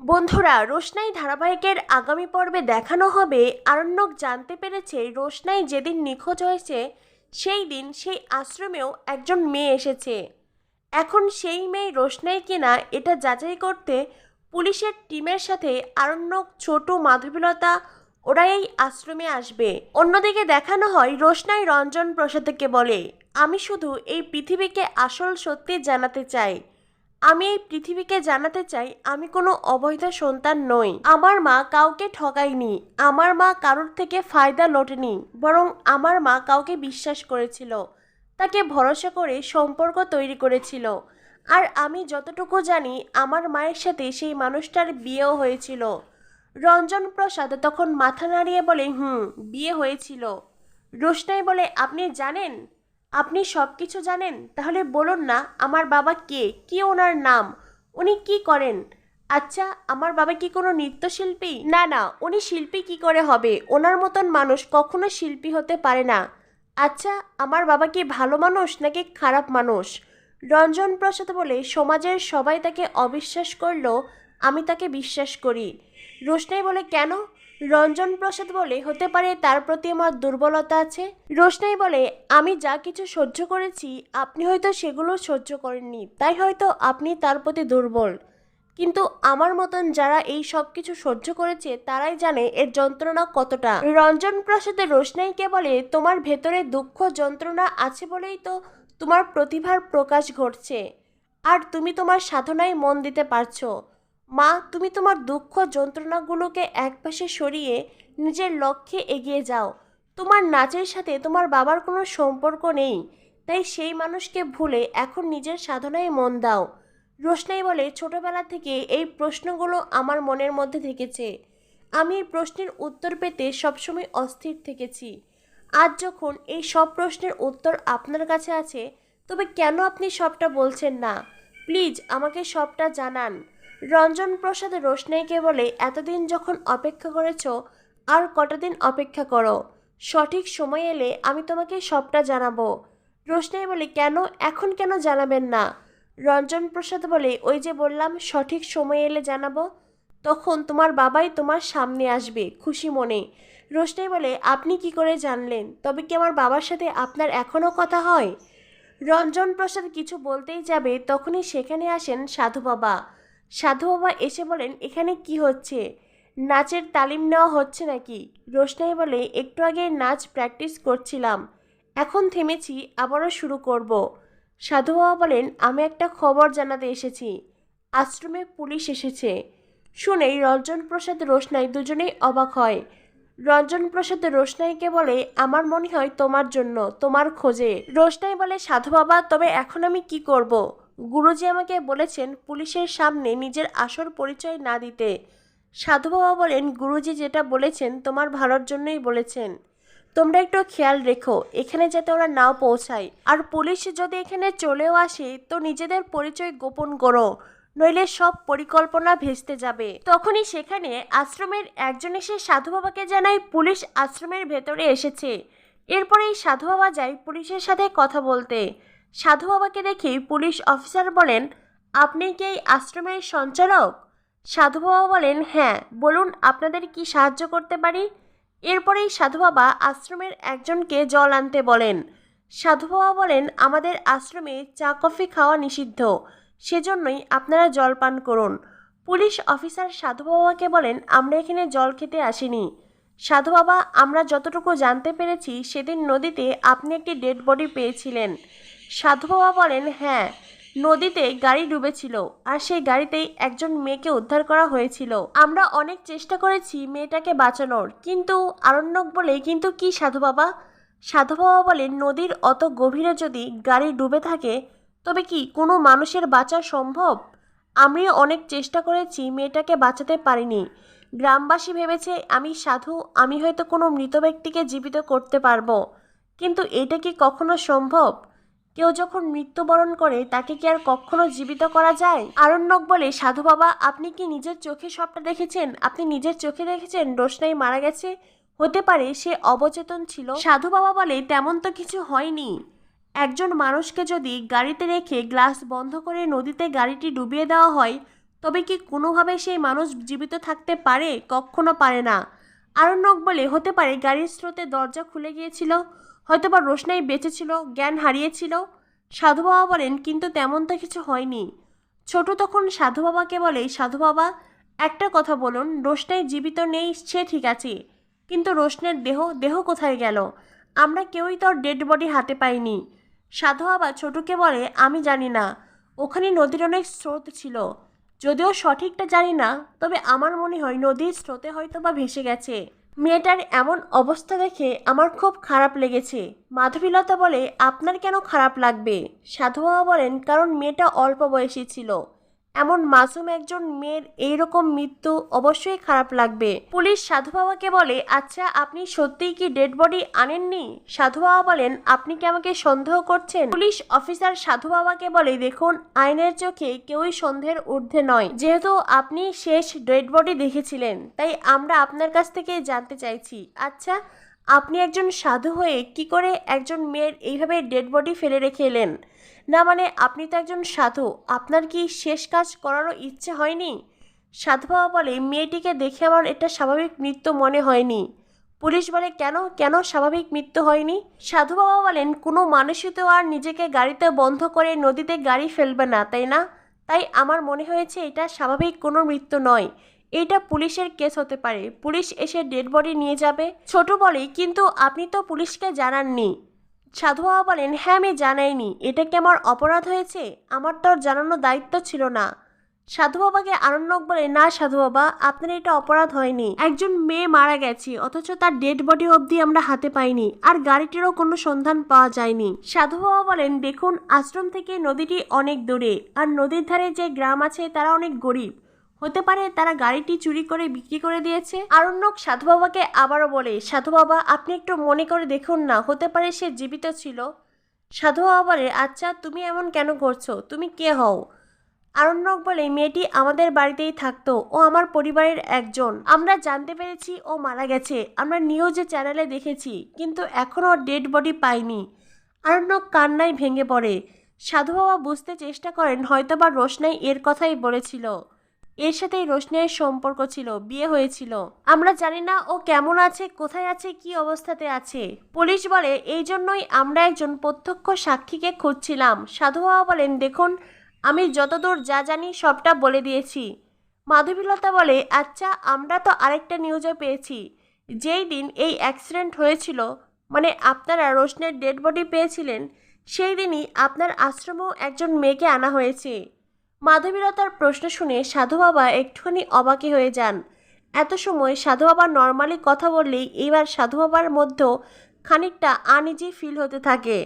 বন্ধুরা, রোশনাই ধারাবাহিকের আগামী পর্বে দেখানো হবে আরণ্যক জানতে পেরেছে রোশনাই যেদিন নিখোঁজ হয়েছে, সেই দিন সেই আশ্রমেও একজন মেয়ে এসেছে। এখন সেই মেয়ে রোশনাই কিনা এটা যাচাই করতে পুলিশের টিমের সাথে আরণ্যক, ছোট, মাধবীলতা ওরা এই আশ্রমে আসবে। অন্যদিকে দেখানো হয় রোশনাই রঞ্জন প্রসাদকে বলে, আমি শুধু এই পৃথিবীকে আসল সত্যি জানাতে চাই। আমি এই পৃথিবীকে জানাতে চাই, আমি কোনো অবৈধ সন্তান নই। আমার মা কাউকে ঠকায়নি, আমার মা কারোর থেকে ফায়দা লোটেনি, বরং আমার মা কাউকে বিশ্বাস করেছিল, তাকে ভরসা করে সম্পর্ক তৈরি করেছিল। আর আমি যতটুকু জানি, আমার মায়ের সাথে সেই মানুষটার বিয়েও হয়েছিল। রঞ্জন প্রসাদ তখন মাথা নাড়িয়ে বলে, হুম, বিয়ে হয়েছিল। রোশনাই বলে, আপনি জানেন? আপনি সব কিছু জানেন? তাহলে বলুন না, আমার বাবা কে? কি ওনার নাম? উনি কি করেন? আচ্ছা আমার বাবা কি কোনো নৃত্যশিল্পী? না না, উনি শিল্পী কি করে হবে? ওনার মতন মানুষ কখনো শিল্পী হতে পারে না। আচ্ছা আমার বাবা কি ভালো মানুষ নাকি খারাপ মানুষ? রঞ্জন প্রসাদ বলে, সমাজের সবাই তাকে অবিশ্বাস করল আমি তাকে বিশ্বাস করি। রোশনাই বলে, কেন? রঞ্জন প্রসাদ বলে, হতে পারে তার প্রতি আমার দুর্বলতা আছে। রোশনাই বলে, আমি যা কিছু সহ্য করেছি, আপনি হয়তো সেগুলো সহ্য করেননি, তাই হয়তো আপনি তার প্রতি দুর্বল। কিন্তু আমার মতন যারা এই সব কিছু সহ্য করেছে, তারাই জানে এর যন্ত্রণা কতটা। রঞ্জন প্রসাদের রোশনাইকে বলে, তোমার ভেতরে দুঃখ, যন্ত্রণা আছে বলেই তো তোমার প্রতিভার প্রকাশ ঘটছে। আর তুমি তোমার সাধনায় মন দিতে পারছ। মা, তুমি তোমার দুঃখ যন্ত্রণাগুলোকে একপাশে সরিয়ে নিজের লক্ষ্যে এগিয়ে যাও। তোমার নাচের সাথে তোমার বাবার কোনো সম্পর্ক নেই, তাই সেই মানুষকে ভুলে এখন নিজের সাধনায় মন দাও। রোশনাই বলে, ছোটবেলা থেকে এই প্রশ্নগুলো আমার মনের মধ্যে থেকেছে। আমি এই প্রশ্নের উত্তর পেতে সবসময় অস্থির থেকেছি। আজ যখন এই সব প্রশ্নের উত্তর আপনার কাছে আছে, তবে কেন আপনি সবটা বলছেন না? প্লিজ আমাকে সবটা জানান। রঞ্জন প্রসাদ রোশনাইকে বলে এতদিন যখন অপেক্ষা করেছ, আর কটা দিন অপেক্ষা করো। সঠিক সময় এলে আমি তোমাকে সবটা জানাব। রোশনাই বলে কেন, এখন কেন জানাবেন না? রঞ্জন প্রসাদ বলে, ওই যে বললাম, সঠিক সময় এলে জানাব, তখন তোমার বাবাই তোমার সামনে আসবে, খুশি মনে। রোশনাই বলে, আপনি কি করে জানলেন? তবে কি আমার বাবার সাথে আপনার এখনও কথা হয়? রঞ্জন প্রসাদ কিছু বলতেই যাবে, তখনই সেখানে আসেন সাধু বাবা। সাধু বাবা এসে বলেন, এখানে কি হচ্ছে? নাচের তালিম নেওয়া হচ্ছে নাকি? রোশনাই বলে, একটু আগে নাচ প্র্যাকটিস করছিলাম, এখন থেমেছি, আবারও শুরু করব। সাধু বাবা বলেন, আমি একটা খবর জানাতে এসেছি। আশ্রমে পুলিশ এসেছে। শুনেই রঞ্জন প্রসাদ রোশনাই দুজনেই অবাক হয়। রঞ্জন প্রসাদ রোশনাইকে বলে, আমার মনে হয় তোমার জন্য, তোমার খোঁজে। রোশনাই বলে, সাধু বাবা, তবে এখন আমি কি করব। গুরুজি আমাকে বলেছেন, পুলিশের সামনে নিজের আসল পরিচয় না দিতে। সাধু বাবা বলেন, গুরুজি যেটা বলেছেন তোমার ভালোর জন্যই বলেছেন। তোমরা একটু খেয়াল রেখো, এখানে যাতে ওরা নাও পৌঁছায়। আর পুলিশ যদি এখানে চলেও আসে, তো নিজেদের পরিচয় গোপন করো, নইলে সব পরিকল্পনা ভেস্তে যাবে। তখনই সেখানে আশ্রমের একজন এসে সাধু বাবাকে জানায়, পুলিশ আশ্রমের ভেতরে এসেছে। এরপরেই সাধু বাবা যায় পুলিশের সাথে কথা বলতে। সাধু বাবাকে দেখে পুলিশ অফিসার বলেন, আপনি কি এই আশ্রমের সঞ্চালক? সাধু বাবা বলেন হ্যাঁ বলুন আপনাদের কি সাহায্য করতে পারি? এরপরেই সাধু বাবা আশ্রমের একজনকে জল আনতে বলেন। সাধু বাবা বলেন, আমাদের আশ্রমে চা, কফি খাওয়া নিষিদ্ধ, সেজন্যই আপনারা জল পান করুন। পুলিশ অফিসার সাধু বাবাকে বলেন, আমরা এখানে জল খেতে আসিনি। সাধু বাবা, আমরা যতটুকু জানতে পেরেছি, সেদিন নদীতে আপনি একটি ডেড বডি পেয়েছিলেন। সাধু বাবা বলেন হ্যাঁ নদীতে গাড়ি ডুবেছিল আর সেই গাড়িতেই একজন মেয়েকে উদ্ধার করা হয়েছিল। আমরা অনেক চেষ্টা করেছি মেয়েটাকে বাঁচানোর, কিন্তু আরণ্যক বলে, কিন্তু কি সাধু বাবা? সাধু বাবা বলেন, নদীর অত গভীরে যদি গাড়ি ডুবে থাকে, তবে কি কোনো মানুষের বাঁচা সম্ভব? আমিও অনেক চেষ্টা করেছি মেয়েটাকে বাঁচাতে পারিনি। গ্রামবাসী ভেবেছে, আমি সাধু, আমি হয়তো কোনো মৃত ব্যক্তিকে জীবিত করতে পারব। কিন্তু এটা কি কখনো সম্ভব? কেউ যখন মৃত্যুবরণ করে, তাকে কি আর কখনো জীবিত করা যায়? আরণ্যক বলে, সাধু বাবা, আপনি কি নিজের চোখে সবটা দেখেছেন? আপনি নিজের চোখে দেখেছেন রোশনাই মারা গেছে? হতে পারে সে অবচেতন ছিল। সাধু বাবা বলে, তেমন তো কিছু হয়নি। একজন মানুষকে যদি গাড়িতে রেখে গ্লাস বন্ধ করে নদীতে গাড়িটি ডুবিয়ে দেওয়া হয়, তবে কি কোনোভাবে সেই মানুষ জীবিত থাকতে পারে? কখনো পারে না। আরণ্যক বলে হতে পারে গাড়ির স্রোতে দরজা খুলে গিয়েছিল, হয়তোবা রোশনাই বেঁচেছিল, জ্ঞান হারিয়েছিল। সাধু বাবা বলেন, কিন্তু তেমন তো কিছু হয়নি। ছোট তখন সাধু বাবাকে বলে, সাধু বাবা, একটা কথা বলুন, রোশনাই জীবিত নেই, সে ঠিক আছে। কিন্তু রোশনের দেহ দেহ কোথায় গেল? আমরা কেউই তোর ডেড বডি হাতে পাইনি। সাধু বাবা ছোটুকে বলে, আমি জানি না। ওখানে নদীর অনেক স্রোত ছিল। যদিও সঠিকটা জানি না, তবে আমার মনে হয় নদীর স্রোতে হয়তো বা ভেসে গেছে। মেয়েটার এমন অবস্থা দেখে আমার খুব খারাপ লেগেছে। মাধবীলতা বলে, আপনার কেন খারাপ লাগবে? সাধুবাবা বলেন, কারণ মেয়েটা অল্প বয়সী ছিল। এমন মাসুম একজন মেয়ের এইরকম মৃত্যু অবশ্যই খারাপ লাগবে। পুলিশ সাধু বাবাকে বলে আচ্ছা আপনি সত্যিই কি ডেড বডি আনেননি? সাধু বাবা বলেন, আপনি কি আমাকে সন্দেহ করছেন? পুলিশ অফিসার সাধু বাবাকে বলে, দেখুন, আইনের চোখে কেউই সন্দেহের ঊর্ধ্বে নয়। যেহেতু আপনি শেষ ডেড বডি দেখেছিলেন, তাই আমরা আপনার কাছ থেকে জানতে চাইছি। আচ্ছা আপনি একজন সাধু হয়ে কি করে একজন মেয়ের এইভাবে ডেড বডি ফেলে রেখে এলেন? না মানে আপনি তো একজন সাধু, আপনার কি শেষ কাজ করারও ইচ্ছে হয়নি? সাধু বাবা বলে, মেয়েটিকে দেখে আমার এটা স্বাভাবিক মৃত্যু মনে হয়নি। পুলিশ বলে, কেন? কেন স্বাভাবিক মৃত্যু হয়নি? সাধু বাবা বলেন, কোনো মানুষই তো আর নিজেকে গাড়িতে বন্ধ করে নদীতে গাড়ি ফেলবে না, তাই না? তাই আমার মনে হয়েছে এটা স্বাভাবিক কোনো মৃত্যু নয়। এটা পুলিশের কেস হতে পারে। পুলিশ এসে ডেড বডি নিয়ে যাবে। ছোট বলে, কিন্তু আপনি তো পুলিশকে জানাননি। সাধু বাবা বলেন হ্যাঁ আমি জানাইনি। এটা কি আমার অপরাধ হয়েছে? আমার তো জানানোর দায়িত্ব ছিল না। সাধু বাবাকে আরণ্যক বলে, না সাধু বাবা, আপনার এটা অপরাধ হয়নি। একজন মেয়ে মারা গেছে, অথচ তার ডেড বডি অবধি আমরা হাতে পাইনি, আর গাড়িটিরও কোনো সন্ধান পাওয়া যায়নি। সাধু বাবা বলেন, দেখুন, আশ্রম থেকে নদীটি অনেক দূরে, আর নদীর ধারে যে গ্রাম আছে, তারা অনেক গরিব। হতে পারে তারা গাড়িটি চুরি করে বিক্রি করে দিয়েছে। আরণ্যক সাধু বাবাকে আবারও বলে সাধু বাবা আপনি একটু মনে করে দেখুন না, হতে পারে সে জীবিত ছিল। সাধু বাবা বলে আচ্ছা তুমি এমন কেন করছ? তুমি কে হও? আরণ্যক বলে, মেয়েটি আমাদের বাড়িতেই থাকতো, ও আমার পরিবারের একজন। আমরা জানতে পেরেছি ও মারা গেছে। আমরা নিউজে চ্যানেলে দেখেছি, কিন্তু এখনও ডেড বডি পাইনি। আরণ্যক কান্নায় ভেঙে পড়ে। সাধু বাবা বুঝতে চেষ্টা করেন, হয়তোবা রোশনাই এর কথাই বলেছিল। এর সাথেই রোশনাইয়ের সম্পর্ক ছিল, বিয়ে হয়েছিল। আমরা জানি না ও কেমন আছে, কোথায় আছে, কি অবস্থাতে আছে। পুলিশ বলে, এই জন্যই আমরা একজন প্রত্যক্ষ সাক্ষীকে খুঁজছিলাম। সাধু বাবা বলেন, দেখুন, আমি যতদূর যা জানি সবটা বলে দিয়েছি। মাধবীলতা বলে আচ্ছা আমরা তো আরেকটা নিউজও পেয়েছি। যেই দিন এই অ্যাক্সিডেন্ট হয়েছিল মানে আপনারা রোশনের ডেড বডি পেয়েছিলেন, সেই দিনই আপনার আশ্রমেও একজন মেয়েকে আনা হয়েছে। মাধবীলতার প্রশ্ন শুনে সাধু বাবা একটুখানি অবাকি হয়ে যান। এত সময় সাধু বাবা নর্মালি কথা বললেই এইবার সাধু বাবার মধ্যেও খানিকটা আনিজি ফিল হতে থাকে।